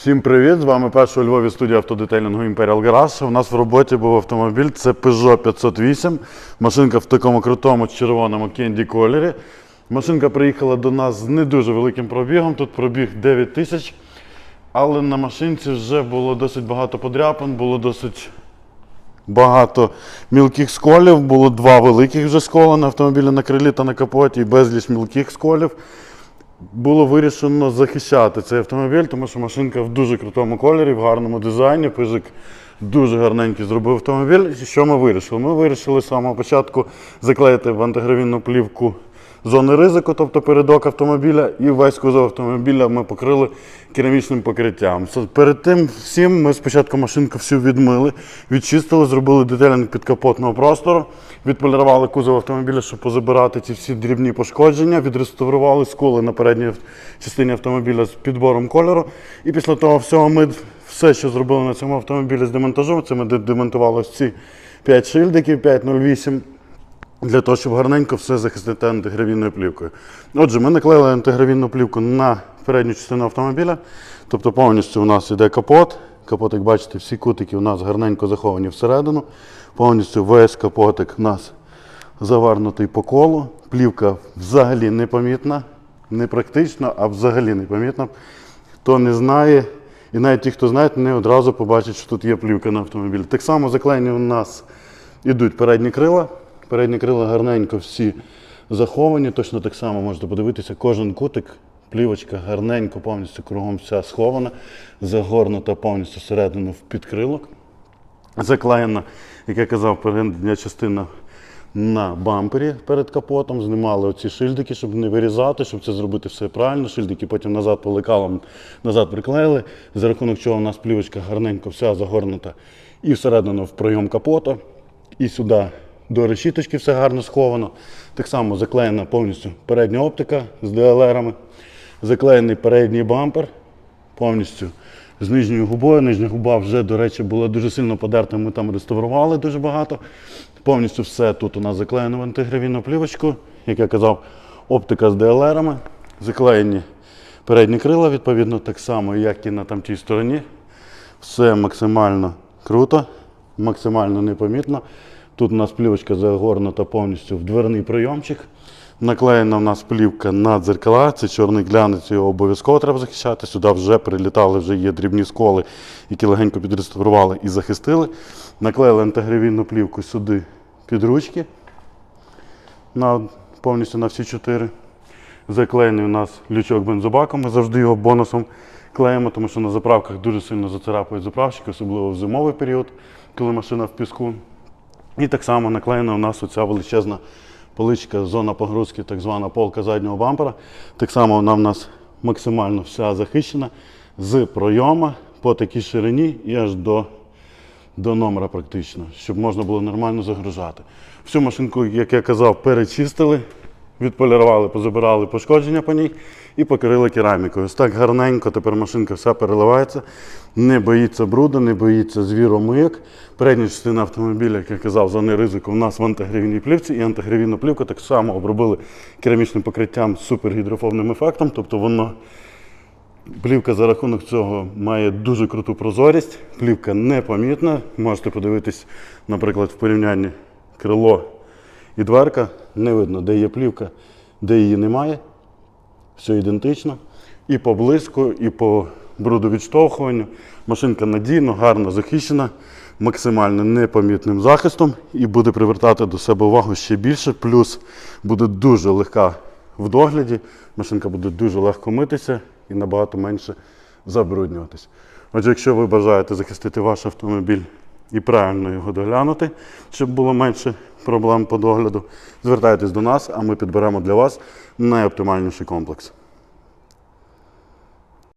Всім привіт! З вами перша у Львові студія автодетейлінгу Imperial Garage. У нас в роботі був автомобіль, це Peugeot 508. Машинка в такому крутому червоному кенді кольорі. Машинка приїхала до нас з не дуже великим пробігом. Тут пробіг 9 тисяч. Але на машинці вже було досить багато подряпин, було досить багато мілких сколів. Було два великих вже скола на автомобілі на крилі та на капоті і безліч мілких сколів було вирішено захищати цей автомобіль, тому що машинка в дуже крутому кольорі, в гарному дизайні. Пижик дуже гарненький зробив автомобіль. І Що ми вирішили? Ми вирішили з самого початку заклеїти в антигравійну плівку зони ризику, тобто передок автомобіля, і весь кузов автомобіля ми покрили керамічним покриттям. Перед тим всім ми спочатку машинку всю відмили, відчистили, зробили детелінг підкапотного простору, відполірували кузов автомобіля, щоб позабирати ці всі дрібні пошкодження, відреставрували сколи на передній частині автомобіля з підбором кольору. І після того всього ми все, що зробили на цьому автомобілі з демонтажом, це ми демонтували ось ці 5 шильдиків, 508 для того, щоб гарненько все захистити антигравійною плівкою. Отже, ми наклеїли антигравійну плівку на передню частину автомобіля, тобто повністю у нас йде капот. Капот, як бачите, всі кутики у нас гарненько заховані всередину. Повністю весь капотик у нас завернутий по колу. Плівка взагалі непомітна, не практично, а взагалі непомітна. Хто не знає, і навіть ті, хто знає, не одразу побачать, що тут є плівка на автомобілі. Так само заклеєні у нас ідуть передні крила. Передні крила гарненько всі заховані. Точно так само можете подивитися, кожен кутик, плівочка гарненько, повністю кругом вся схована, загорнута повністю всередину в підкрилок. Заклеєна, як я казав, передня частина на бампері перед капотом. Знімали оці шильдики, щоб не вирізати, щоб це зробити все правильно. Шильдики потім назад по назад приклеїли, за рахунок чого у нас плівочка гарненько вся загорнута і всередину в пройом капота, і сюди до решіточки все гарно сховано. Так само заклеєна повністю передня оптика з DLR-ами, заклеєний передній бампер повністю з нижньою губою. Нижня губа вже, до речі, була дуже сильно подерта, ми там реставрували дуже багато. Повністю все тут у нас заклеєно в антигравійну плівочку. Як я казав, оптика з DLR-ами, заклеєні передні крила, відповідно, так само, як і на там тій стороні. Все максимально круто, максимально непомітно. Тут у нас плівочка загорнута повністю в дверний прийомчик. Наклеєна в нас плівка на дзеркала, це чорний глянець, його обов'язково треба захищати. Сюди вже прилітали, вже є дрібні сколи, які легенько підреставрували і захистили. Наклеїли антигравійну плівку сюди під ручки на, повністю на всі чотири. Заклеєний у нас лючок бензобаком. Ми завжди його бонусом клеїмо, тому що на заправках дуже сильно зацарапують заправщики, особливо в зимовий період, коли машина в піску. І так само наклеєна у нас оця величезна поличка, зона погрузки, так звана полка заднього бампера. Так само вона в нас максимально вся захищена з пройома по такій ширині і аж до, до номера практично, щоб можна було нормально загружати. Всю машинку, як я казав, перечистили, відполірували, позабирали пошкодження по ній і покрили керамікою. Ось так гарненько тепер машинка вся переливається, не боїться бруду, не боїться звіромийок. Передня частина автомобіля, як я казав, зони ризику у нас в антигравійній плівці, і антигравійну плівку так само обробили керамічним покриттям з супергідрофобним ефектом, тобто воно Плівка за рахунок цього має дуже круту прозорість. Плівка непомітна. Можете подивитись, наприклад, в порівнянні крило і дверка. Не видно, де є плівка, де її немає. Все ідентично. І по блиску, і по брудовідштовхуванню. Машинка надійно, гарно захищена, максимально непомітним захистом і буде привертати до себе увагу ще більше. Плюс буде дуже легка в догляді. Машинка буде дуже легко митися і набагато менше забруднюватись. Отже, якщо ви бажаєте захистити ваш автомобіль і правильно його доглянути, щоб було менше проблем по догляду, звертайтесь до нас, а ми підберемо для вас найоптимальніший комплекс.